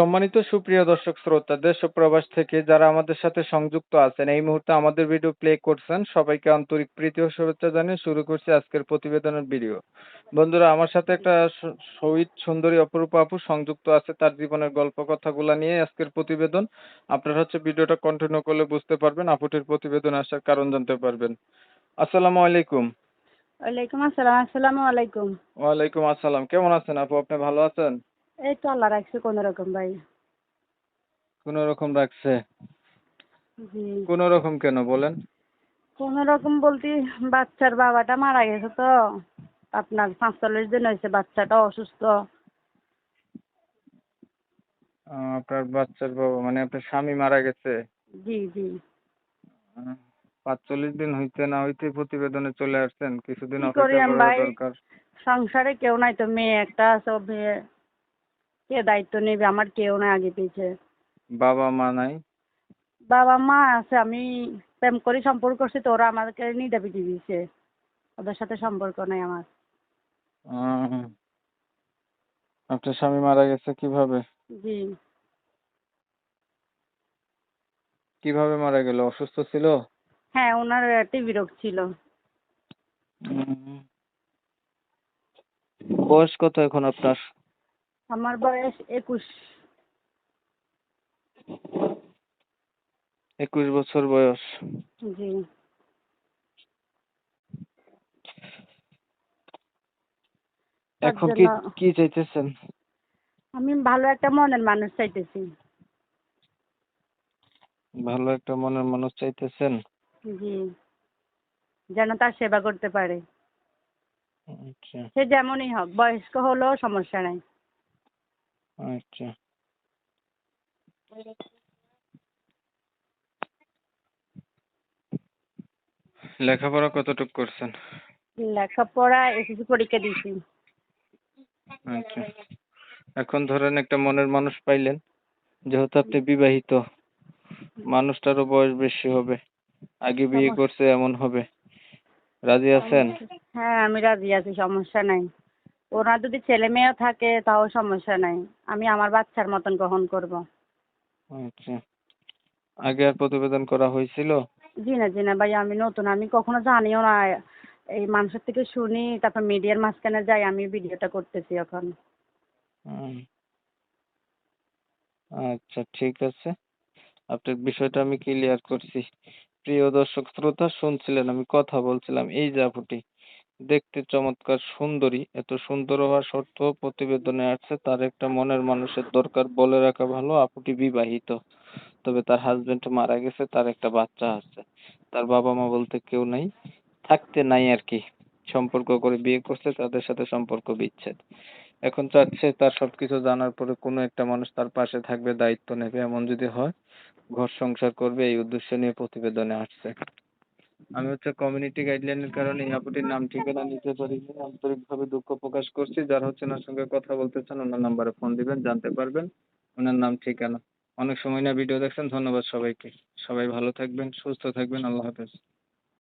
সম্মানিত সুপ্রিয় দর্শক শ্রোতা দেশ ও প্রবাস থেকে যারা আমাদের সাথে সংযুক্ত আছেন এই মুহূর্তে আমাদের ভিডিও প্লে করছেন সবাইকে আন্তরিক প্রীতি ও শুভেচ্ছা জানিয়ে শুরু করছি আজকের প্রতিবেদনের ভিডিও বন্ধুরা আমার সাথে একটা শহীদ সুন্দরী অপরূপ আপু সংযুক্ত আছে তার জীবনের গল্প কথাগুলা নিয়ে আজকের প্রতিবেদন। আপনারা হচ্ছে ভিডিওটা কন্টিনিউ করলে বুঝতে পারবেন আপুটির প্রতিবেদন আসার কারণ জানতে পারবেন। আসসালামু আলাইকুম। ওয়ালাইকুম আসসালাম আসসালামু আলাইকুম। ওয়ালাইকুম আসসালাম কেমন আছেন আপু? আপনি ভালো আছেন? এই তো আল্লাহ রাখছে কোন রকম ভাই। কোন রকম রাখছে? কোন রকম কেন বলেন? কোনো রকম বলতে বাচ্চার বাবাটা মারা গেছে তো। আপনার পাঁচচল্লিশ দিন হয়েছে বাচ্চাটা অসুস্থ। আপনার বাচ্চার বাবা মানে আপনার স্বামী মারা গেছে? জি জি। পাঁচচল্লিশ দিন হইতে না হইতে প্রতিবেদনে চলে আসছেন। কিছুদিন অপেক্ষা করা? দরকার। সংসারে কেউ নাই তো মেয়ে একটা আছে মেয়ে কে দায়িত্ব নেবে? আমার কেউ নাই আগে পিছে। বাবা মা নাই? বাবা মা আছে আমি প্রেম করে সম্পর্ক করছি তো ওরা আমাকে নিতে পিটিয়ে দিয়েছে ওদের সাথে সম্পর্ক নাই আমার। আপনার স্বামী মারা গেছে কীভাবে? জি। কীভাবে মারা গেল? অসুস্থ ছিল? হ্যাঁ ওনার টিভি রোগ ছিল। বয়স কত এখন আপনার? আমার বয়স একুশ। একুশ বছর বয়স। জি। এখন কি কি চাইতেছেন? আমি ভালো একটা মনের মানুষ চাইতেছি। ভালো একটা মনের মানুষ চাইতেছেন? জি। যেন তার সেবা করতে পারে। আচ্ছা। সে যেমনই হোক বয়স্ক হলেও সমস্যা নাই। আচ্ছা। লেখাপড়া কতটুকু করছেন? লেখাপড়া এসএসসি পরীক্ষা দিয়েছি। আচ্ছা। এখন ধরেন একটা মনের মানুষ পাইলেন যেহেতু আপনি বিবাহিত মানুষটারও বয়স বেশি হবে আগে বিয়ে করছে এমন হবে। রাজি আছেন? হ্যাঁ আমি রাজি আছি সমস্যা নাই। ওনার যদি ছেলে মেয়েও থাকে তাও সমস্যা নাই। আমি আমার বাচ্চার মতন গ্রহণ করব। আচ্ছা। আগে আর প্রতিবেদন করা হয়েছিল? জি না জি না ভাই আমি নতুন। আমি কখনো জানিও না। এই মানুষের থেকে শুনি তারপর মিডিয়ার মাঝখানে যাই আমি ভিডিওটা করতেছি এখন। আচ্ছা ঠিক আছে। আপনার বিষয়টা আমি ক্লিয়ার করছি। প্রিয় দর্শক শ্রোতা শুনছিলেন আমি কথা বলছিলাম। এই যে আপুটি দেখতে চমৎকার সুন্দরী। এত সুন্দর হওয়া সত্ত্বেও প্রতিবেদনে আসছে তার একটা মনের মানুষের দরকার বলে রাখা ভালো, আপুটি বিবাহিত। তবে তার হাজবেন্ড মারা গেছে, তার একটা বাচ্চা আছে। তার বাবা মা বলতে কেউ নাই, থাকতে নাই আর কি। সম্পর্ক করে বিয়ে করছে, তাদের সাথে সম্পর্ক বিচ্ছেদ। এখন চাচ্ছে তার সবকিছু জানার পরে কোনো একটা মানুষ তার পাশে থাকবে, দায়িত্ব নেবে, এমন যদি হয়, ঘর সংসার করবে, এই উদ্দেশ্য নিয়ে প্রতিবেদনে আসছে। আমি হচ্ছে কমিউনিটি গাইডলাইনের কারণে এই নাম, ঠিকানা নিতে পারিনি আন্তরিকভাবে দুঃখ প্রকাশ করছি। যারা হচ্ছে ওনার সঙ্গে কথা বলতে চান ওনার নাম্বারে ফোন দিবেন, জানতে পারবেন ওনার নাম, ঠিকানা। অনেক সময় না ভিডিও দেখছেন। ধন্যবাদ সবাইকে। সবাই ভালো থাকবেন, সুস্থ থাকবেন। আল্লাহ হাফেজ।